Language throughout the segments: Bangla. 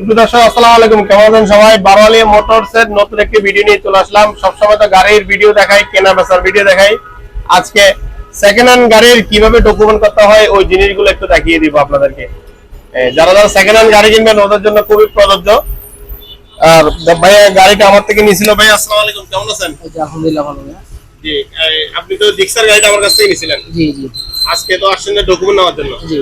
দর্শক আসসালামু আলাইকুম। কেমন আছেন সবাই? বারোয়ালি মোটরস এর নতুন একটি ভিডিও নিয়ে চলে আসলাম। সবসময় তো গাড়ির ভিডিও দেখাই কেনা বেচার ভিডিও দেখাই। আজকে সেকেন্ড হ্যান্ড গাড়ির কীভাবে ডকুমেন্ট করতে হয় ওই জিনিসগুলো একটু দেখিয়ে দিব আপনাদেরকে। যারা যারা সেকেন্ড হ্যান্ড গাড়ি কিনবেন ওদের জন্য খুবই প্রযোজ্য। আর ভাইয়া গাড়িটা আমার থেকে নিয়েছিল ভাই আসসালামু আলাইকুম। কেমন আছেন? আলহামদুলিল্লাহ ভালো জি আপনি তো ডিক্সার গাড়িটা আমার কাছ থেকে নিয়েছিলেন জি জি। আজকে তো আসছেন ডকুমেন্ট নেওয়ার জন্য। জি।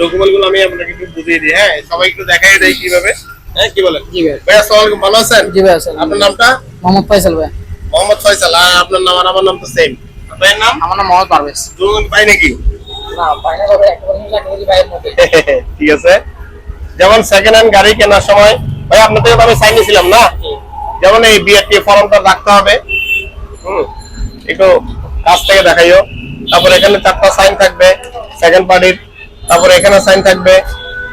ডকুমেন্টগুলো আমি আপনাকে একটু বুঝিয়ে দিই হ্যাঁ? সবাই একটু দেখাই দেয় কীভাবে। হ্যাঁ কি বলেন? জি ভাই। ভাই আসসালামু আলাইকুম ভালো আছেন? জি ভাই আসসালাম আপনার নামটা? মোহাম্মদ ফয়সাল ভাই। মোহাম্মদ ফয়সাল আর আপনার নাম আর আমার নাম তো সেম আপনার নাম? আমার নাম মোহাম্মদ পারভেজ। দুজন পাই নাকি? না একটা ভাইয়ের মধ্যে ঠিক আছে। যেমন সেকেন্ড হ্যান্ড গাড়ি কেনার সময় ভাই আপনার থেকে আমি সাইন নিয়েছিলাম না? যেমন এই বিআরটি ফর্মটা রাখতে হবে। হুম একটু কাছ থেকে দেখাইও। তারপর এখানে চারটা সাইন থাকবে সেকেন্ড পার্টির তারপর এখানে সাইন থাকবে।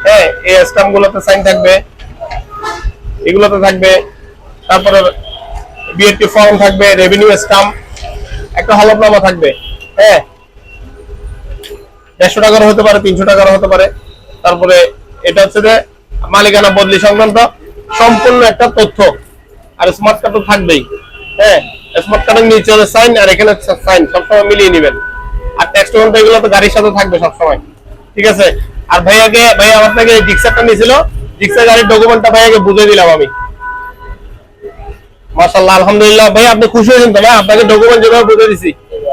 হ্যাঁ এই স্ট্যাম্প গুলোতে সাইন থাকবে। এগুলোতে থাকবে। তারপরে বিএটি ফর্ম থাকবে রেভিনিউ স্ট্যাম্প একটা হলফনামা থাকবে। হ্যাঁ দেড়শো টাকার হতে পারে, তিনশো টাকার হতে পারে। তারপরে এটা হচ্ছে যে মালিকানা বদলি সংক্রান্ত সম্পূর্ণ একটা তথ্য। আর স্মার্ট কার্ড তো থাকবেই। হ্যাঁ স্মার্ট কার্ডের নিচে সাইন আর এখানে সাইন সবসময় মিলিয়ে নেবেন। আর ট্যাক্স টেক্সট এগুলো তো গাড়ির সাথে থাকবে সবসময়। ঠিক আছে? আর ভাইয়াকে ভাইয়া আমার থেকে ডিক্সারটা নিয়েছিল। ডিক্সার গাড়ির ডকুমেন্টটা ভাইয়াকে বুঝে দিলাম আমি। মাশাল্লাহ আলহামদুলিল্লাহ। ভাই আপনি খুশি হয়েছেন তো? ভাই আপনাকে ডকুমেন্ট যেভাবে বুঝে দিছি।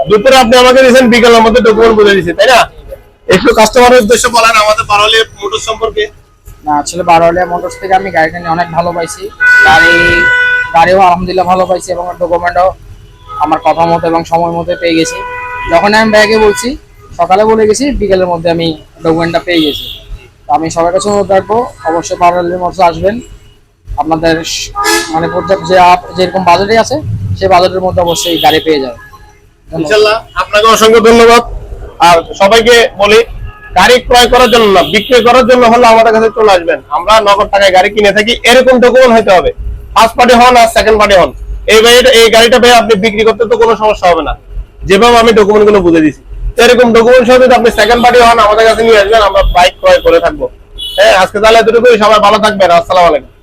দুপুরে আপনি আমাকে দিয়েছেন, বিকালের মধ্যে ডকুমেন্ট বুঝে দিছি, তাই না? একটু কাস্টমারের উদ্দেশ্যে বলেন, আমাদের পারলে মোটর সম্পর্কে। না, আসলে বারোলিয়া মোটরস থেকে আমি গাড়িটা নিয়ে অনেক ভালো পাইছি। গাড়ি গাড়িও আলহামদুলিল্লাহ ভালো পাইছি এবং ডকুমেন্টও আমার কথা মতো এবং সময় মতো পেয়ে গেছি। যখন আমি ব্যাগে বলছি সকালে বলে গেছি, বিকেলের মধ্যে আমি ডকুমেন্টটা পেয়ে গেছি। আমি সবার কাছে অনুরোধ রাখব, অবশ্যই বারোলিয়া মোটরস আসবেন। আপনাদের মানে পর্যাপ্ত যে যেরকম বাজেটে আছে, সেই বাজেটের মধ্যে অবশ্যই গাড়ি পেয়ে যাবে। ইনশাল্লাহ আপনাকে অসংখ্য ধন্যবাদ। আর সবাইকে বলি, গাড়ি ক্রয় করার জন্য না বিক্রয় করার জন্য হলে আমাদের কাছে চলে আসবেন। আমরা নগদ টাকায় গাড়ি কিনে থাকি, এরকম ডকুমেন্ট হতে হবে। ফার্স্ট পার্টি হন আর সেকেন্ড পার্টি হন। এই গাড়িটা এই গাড়িটা পেয়ে আপনি বিক্রি করতে তো কোনো সমস্যা হবে না। যেভাবে আমি ডকুমেন্টগুলো বুঝে দিছি। এরকম ডকুমেন্ট সহ যদি আপনি সেকেন্ড পার্টি হন, আমাদের কাছে নিয়ে আসবেন, আমরা বাইক ক্রয় করে থাকব। হ্যাঁ আজকে তাহলে এতটুকুই। সবাই ভালো থাকবেন। আসসালামু আলাইকুম।